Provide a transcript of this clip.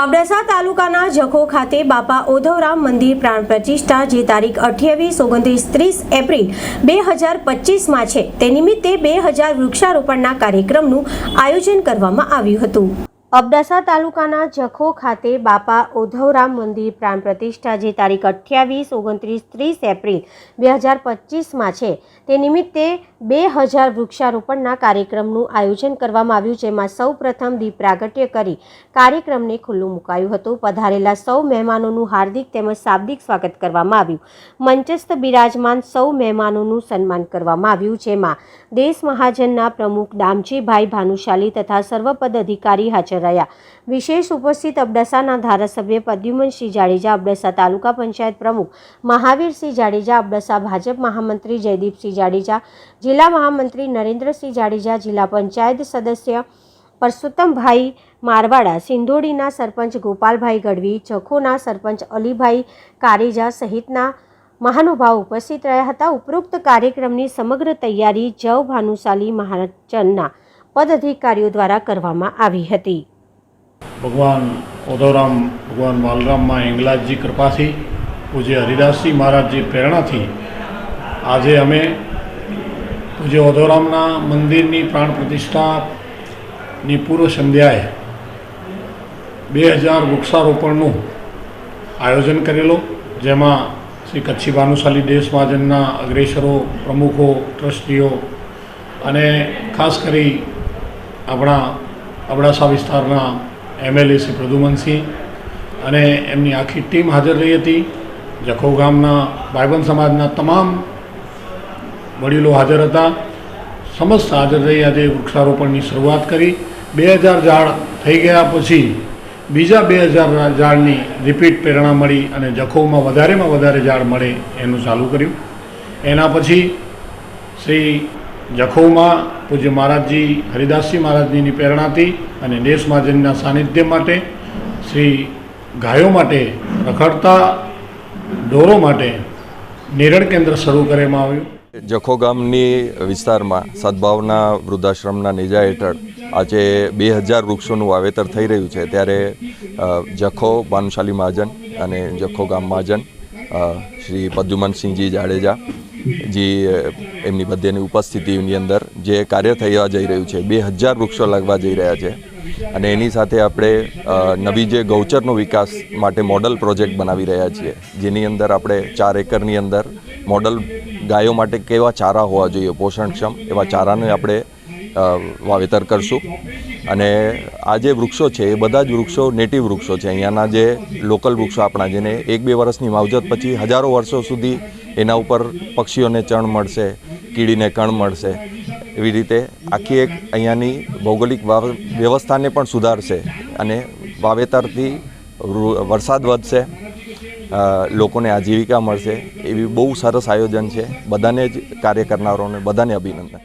અબડાસા તાલુકાના જખો ખાતે બાપા ઓધવરામ મંદિર પ્રાણ પ્રતિષ્ઠા જે તારીખ અઠ્યાવીસ, ઓગણત્રીસ, ત્રીસ એપ્રિલ બે હજાર પચીસમાં છે. તે નિમિત્તે બે હજાર વૃક્ષારોપણના કાર્યક્રમનું આયોજન કરવામાં આવ્યું હતું. અબડાસા તાલુકાના જખો ખાતે બાપા ઓધવરામ મંદિર પ્રાણ પ્રતિષ્ઠા જે તારીખ અઠ્યાવીસ, ઓગણત્રીસ, ત્રીસ એપ્રિલ બે હજાર પચીસમાં છે. તે નિમિત્તે બે હજાર વૃક્ષારોપણના કાર્યક્રમનું આયોજન કરવામાં આવ્યું, જેમાં સૌ પ્રથમ દીપ પ્રાગટ્ય કરી કાર્યક્રમને ખુલ્લું મુકાયું હતું. પધારેલા સૌ મહેમાનોનું હાર્દિક તેમજ શાબ્દિક સ્વાગત કરવામાં આવ્યું. મંચસ્થ બિરાજમાન સૌ મહેમાનોનું સન્માન કરવામાં આવ્યું, જેમાં દેશ મહાજનના પ્રમુખ દામજીભાઈ ભાનુશાલી તથા સર્વપદ અધિકારી હાજર રહ્યા. વિશેષ ઉપસ્થિત અબડાસાના ધારાસભ્ય પ્રદ્યુમનસિંહ જાડેજા, અબડાસા તાલુકા પંચાયત પ્રમુખ મહાવીરસિંહ જાડેજા, અબડાસા ભાજપ મહામંત્રી જયદીપસિંહ જાડેજા, જિલ્લા મહામંત્રી નરેન્દ્રસિંહ જાડેજા, જિલ્લા પંચાયત સદસ્ય પરસોત્તમભાઈ મારવાડા, સિંધોડીના સરપંચ ગોપાલભાઈ ગઢવી, જખોના સરપંચ અલીભાઈ કારેજા સહિતના મહાનુભાવ ઉપસ્થિત રહ્યા હતા. ઉપરોક્ત કાર્યક્રમની સમગ્ર તૈયારી જવ ભાનુશાલી મહાજનના પદાધિકારીઓ દ્વારા કરવામાં આવી હતી. ભગવાન ઓધોરામ, ભગવાન બાલરામમાં હિંગલાજજી કૃપાથી પૂજ્ય હરિદાસજી મહારાજજી પ્રેરણાથી આજે અમે પૂજ્ય ઓધોરામના મંદિરની પ્રાણ પ્રતિષ્ઠાની પૂર્વ સંધ્યાએ બે હજાર વૃક્ષારોપણનું આયોજન કરેલું, જેમાં શ્રી કચ્છી ભાનુશાલી દેશ મહાજનના અગ્રેસરો, પ્રમુખો, ટ્રસ્ટીઓ અને ખાસ કરી આપણા અબડાસા વિસ્તારના એમએલએ શ્રી પ્રદુમનસિંહ અને એમની આખી ટીમ હાજર રહી હતી. જખો ગામના ભાઈબંધ સમાજના તમામ વડીલો હાજર હતા. સમસ્ત હાજર રહી આજે વૃક્ષારોપણની શરૂઆત કરી. બે હજાર ઝાડ થઈ ગયા પછી બીજા બે હજાર ઝાડની રિપીટ પ્રેરણા મળી અને જખોમાં વધારેમાં વધારે ઝાડ મળે એનું ચાલુ કર્યું. એના પછી શ્રી જખૌમાં પૂજ્ય મહારાજજી હરિદાસજી મહારાજજીની પ્રેરણાથી અને દેશ મહાજનના સાનિધ્ય માટે, શ્રી ગાયો માટે, રખડતા ઢોરો માટે નિરણ કેન્દ્ર શરૂ કરવામાં આવ્યું. જખો ગામની વિસ્તારમાં સદભાવના વૃદ્ધાશ્રમના નેજા હેઠળ આજે બે હજાર વૃક્ષોનું વાવેતર થઈ રહ્યું છે. ત્યારે જખો ભાનુશાલી મહાજન અને જખો ગામ મહાજન શ્રી પ્રદ્યુમનસિંહજી જાડેજા, જી એમની બધેની ઉપસ્થિતિની અંદર જે કાર્ય થવા જઈ રહ્યું છે, બે હજાર વૃક્ષો લાગવા જઈ રહ્યા છે. અને એની સાથે આપણે નવી જે ગૌચરનો વિકાસ માટે મોડલ પ્રોજેક્ટ બનાવી રહ્યા છીએ, જેની અંદર આપણે ચાર એકરની અંદર મોડલ ગાયો માટે કેવા ચારા હોવા જોઈએ, પોષણક્ષમ એવા ચારાને આપણે વાવેતર કરશું. અને આ જે વૃક્ષો છે, એ બધા જ વૃક્ષો નેટિવ વૃક્ષો છે. અહીંયાના જે લોકલ વૃક્ષો આપણા, જેને એક બે વર્ષની માવજત પછી હજારો વર્ષો સુધી એના ઉપર પક્ષીઓને ચણ મળશે, કીડીને કણ મળશે. એવી રીતે આખી એક અહીંયાની ભૌગોલિક વ્યવસ્થાને પણ સુધારશે અને વાવેતરથી વરસાદ વધશે લોકોને આજીવિકા મળશે. એવી બહુ સરસ આયોજન છે. બધાને જ કાર્ય કરનારોને બધાને અભિનંદન.